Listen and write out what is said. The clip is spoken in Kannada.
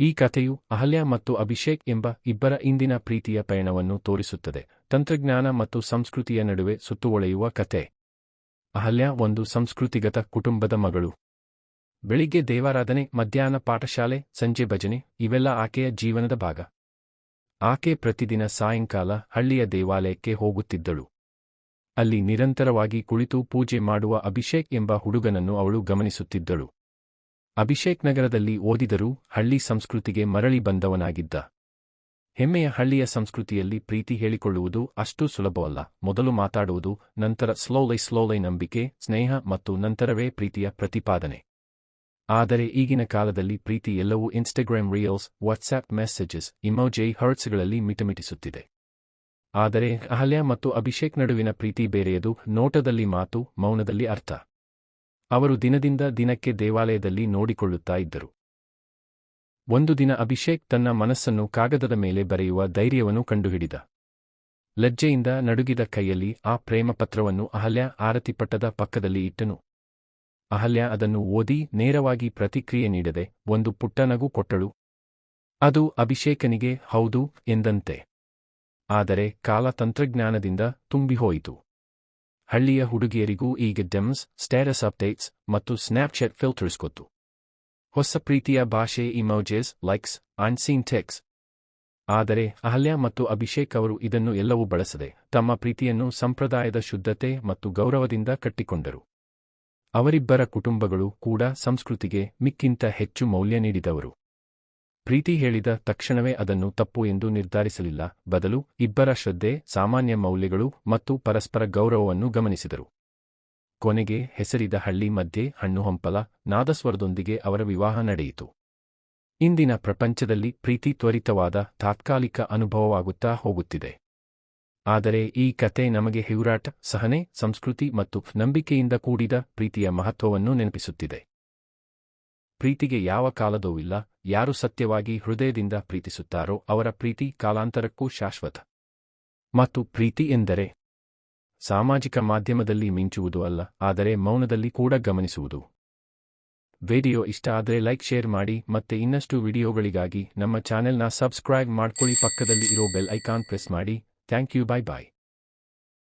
ಈ ಕಥೆಯು ಅಹಲ್ಯ ಮತ್ತು ಅಭಿಷೇಕ್ ಎಂಬ ಇಬ್ಬರ ಇಂದಿನ ಪ್ರೀತಿಯ ಪಯಣವನ್ನು ತೋರಿಸುತ್ತದೆ. ತಂತ್ರಜ್ಞಾನ ಮತ್ತು ಸಂಸ್ಕೃತಿಯ ನಡುವೆ ಸುತ್ತುವೊಳೆಯುವ ಕಥೆ. ಅಹಲ್ಯ ಒಂದು ಸಂಸ್ಕೃತಿಗತ ಕುಟುಂಬದ ಮಗಳು. ಬೆಳಿಗ್ಗೆ ದೇವಾರಾಧನೆ, ಮಧ್ಯಾಹ್ನ ಪಾಠಶಾಲೆ, ಸಂಜೆ ಭಜನೆ, ಇವೆಲ್ಲ ಆಕೆಯ ಜೀವನದ ಭಾಗ. ಆಕೆ ಪ್ರತಿದಿನ ಸಾಯಂಕಾಲ ಹಳ್ಳಿಯ ದೇವಾಲಯಕ್ಕೆ ಹೋಗುತ್ತಿದ್ದಳು. ಅಲ್ಲಿ ನಿರಂತರವಾಗಿ ಕುಳಿತು ಪೂಜೆ ಮಾಡುವ ಅಭಿಷೇಕ್ ಎಂಬ ಹುಡುಗನನ್ನು ಅವಳು ಗಮನಿಸುತ್ತಿದ್ದಳು. ಅಭಿಷೇಕ್ ನಗರದಲ್ಲಿ ಓದಿದರೂ ಹಳ್ಳಿ ಸಂಸ್ಕೃತಿಗೆ ಮರಳಿ ಬಂದವನಾಗಿದ್ದ. ಹೆಮ್ಮೆಯ ಹಳ್ಳಿಯ ಸಂಸ್ಕೃತಿಯಲ್ಲಿ ಪ್ರೀತಿ ಹೇಳಿಕೊಳ್ಳುವುದು ಅಷ್ಟು ಸುಲಭವಲ್ಲ. ಮೊದಲು ಮಾತಾಡುವುದು, ನಂತರ ಸ್ಲೋಲೈ ಸ್ಲೋಲೈ ನಂಬಿಕೆ, ಸ್ನೇಹ ಮತ್ತು ನಂತರವೇ ಪ್ರೀತಿಯ ಪ್ರತಿಪಾದನೆ. ಆದರೆ ಈಗಿನ ಕಾಲದಲ್ಲಿ ಪ್ರೀತಿ ಎಲ್ಲವೂ Instagram reels WhatsApp messages emoji ಹರ್ಟ್ಸ್ಗಳಲ್ಲಿ ಮಿಟಮಿಟಿಸುತ್ತಿದೆ. ಆದರೆ ಅಹಲ್ಯ ಮತ್ತು ಅಭಿಷೇಕ್ ನಡುವಿನ ಪ್ರೀತಿ ಬೇರೆಯದು, ನೋಟದಲ್ಲಿ ಮಾತು, ಮೌನದಲ್ಲಿ ಅರ್ಥ. ಅವರು ದಿನದಿಂದ ದಿನಕ್ಕೆ ದೇವಾಲಯದಲ್ಲಿ ನೋಡಿಕೊಳ್ಳುತ್ತಾ ಇದ್ದರು. ಒಂದು ದಿನ ಅಭಿಷೇಕ್ ತನ್ನ ಮನಸ್ಸನ್ನು ಕಾಗದದ ಮೇಲೆ ಬರೆಯುವ ಧೈರ್ಯವನ್ನು ಕಂಡುಹಿಡಿದ. ಲಜ್ಜೆಯಿಂದ ನಡುಗಿದ ಕೈಯಲ್ಲಿ ಆ ಪ್ರೇಮ ಪತ್ರವನ್ನು ಅಹಲ್ಯ ಆರತಿಪಟ್ಟದ ಪಕ್ಕದಲ್ಲಿ ಇಟ್ಟನು. ಅಹಲ್ಯ ಅದನ್ನು ಓದಿ ನೇರವಾಗಿ ಪ್ರತಿಕ್ರಿಯೆ ನೀಡದೆ ಒಂದು ಪುಟ್ಟನಗು ಕೊಟ್ಟಳು. ಅದು ಅಭಿಷೇಕನಿಗೆ ಹೌದು ಎಂದಂತೆ. ಆದರೆ ಕಾಲ ತಂತ್ರಜ್ಞಾನದಿಂದ ತುಂಬಿಹೋಯಿತು. ಹಳ್ಳಿಯ ಹುಡುಗಿಯರಿಗೂ ಈಗ ಡೆಮ್ಸ್ ಸ್ಟೇಟಸ್ ಅಪ್ಡೇಟ್ಸ್ ಮತ್ತು ಸ್ನ್ಯಾಪ್ಚಾಟ್ ಫಿಲ್ಟರ್ಸ್ ಗೊತ್ತು. ಹೊಸ ಪ್ರೀತಿಯ ಭಾಷೆ ಇಮೋಜೆಸ್ ಲೈಕ್ಸ್ ಆನ್ಸೀನ್ ಟೆಕ್ಸ್ ಆದರೆ ಅಹಲ್ಯ ಮತ್ತು ಅಭಿಷೇಕ್ ಅವರು ಇದನ್ನು ಎಲ್ಲವೂ ಬಳಸದೆ ತಮ್ಮ ಪ್ರೀತಿಯನ್ನು ಸಂಪ್ರದಾಯದ ಶುದ್ಧತೆ ಮತ್ತು ಗೌರವದಿಂದ ಕಟ್ಟಿಕೊಂಡರು. ಅವರಿಬ್ಬರ ಕುಟುಂಬಗಳು ಕೂಡ ಸಂಸ್ಕೃತಿಗೆ ಮಿಕ್ಕಿಂತ ಹೆಚ್ಚು ಮೌಲ್ಯ ನೀಡಿದವರು. ಪ್ರೀತಿ ಹೇಳಿದ ತಕ್ಷಣವೇ ಅದನ್ನು ತಪ್ಪು ಎಂದು ನಿರ್ಧರಿಸಲಿಲ್ಲ. ಬದಲು ಇಬ್ಬರ ಶ್ರದ್ಧೆ, ಸಾಮಾನ್ಯ ಮೌಲ್ಯಗಳು ಮತ್ತು ಪರಸ್ಪರ ಗೌರವವನ್ನು ಗಮನಿಸಿದರು. ಕೊನೆಗೆ ಹೆಸರಿದ ಹಳ್ಳಿ ಮಧ್ಯೆ ಹಣ್ಣು ಹಂಪಲ, ನಾದಸ್ವರದೊಂದಿಗೆ ಅವರ ವಿವಾಹ ನಡೆಯಿತು. ಇಂದಿನ ಪ್ರಪಂಚದಲ್ಲಿ ಪ್ರೀತಿ ತ್ವರಿತವಾದ, ತಾತ್ಕಾಲಿಕ ಅನುಭವವಾಗುತ್ತಾ ಹೋಗುತ್ತಿದೆ. ಆದರೆ ಈ ಕತೆ ನಮಗೆ ಹಿವರಾಟ, ಸಹನೆ, ಸಂಸ್ಕೃತಿ ಮತ್ತು ನಂಬಿಕೆಯಿಂದ ಕೂಡಿದ ಪ್ರೀತಿಯ ಮಹತ್ವವನ್ನು ನೆನಪಿಸುತ್ತಿದೆ. ಪ್ರೀತಿಗೆ ಯಾವ ಕಾಲದೂ ಇಲ್ಲ, ಯಾರು ಸತ್ಯವಾಗಿ ಹೃದಯದಿಂದ ಪ್ರೀತಿಸುತ್ತಾರೋ ಅವರ ಪ್ರೀತಿ ಕಾಲಾಂತರಕ್ಕೂ ಶಾಶ್ವತ. ಮತ್ತು ಪ್ರೀತಿ ಎಂದರೆ ಸಾಮಾಜಿಕ ಮಾಧ್ಯಮದಲ್ಲಿ ಮಿಂಚುವುದು ಅಲ್ಲ, ಆದರೆ ಮೌನದಲ್ಲಿ ಕೂಡ ಗಮನಿಸುವುದು. ವಿಡಿಯೋ ಇಷ್ಟ ಆದರೆ ಲೈಕ್, ಶೇರ್ ಮಾಡಿ ಮತ್ತೆ ಇನ್ನಷ್ಟು ವಿಡಿಯೋಗಳಿಗಾಗಿ ನಮ್ಮ ಚಾನೆಲ್ನ ಸಬ್ಸ್ಕ್ರೈಬ್ ಮಾಡ್ಕೊಳ್ಳಿ, ಪಕ್ಕದಲ್ಲಿ ಇರೋ ಬೆಲ್ ಐಕಾನ್ ಪ್ರೆಸ್ ಮಾಡಿ. Thank you bye bye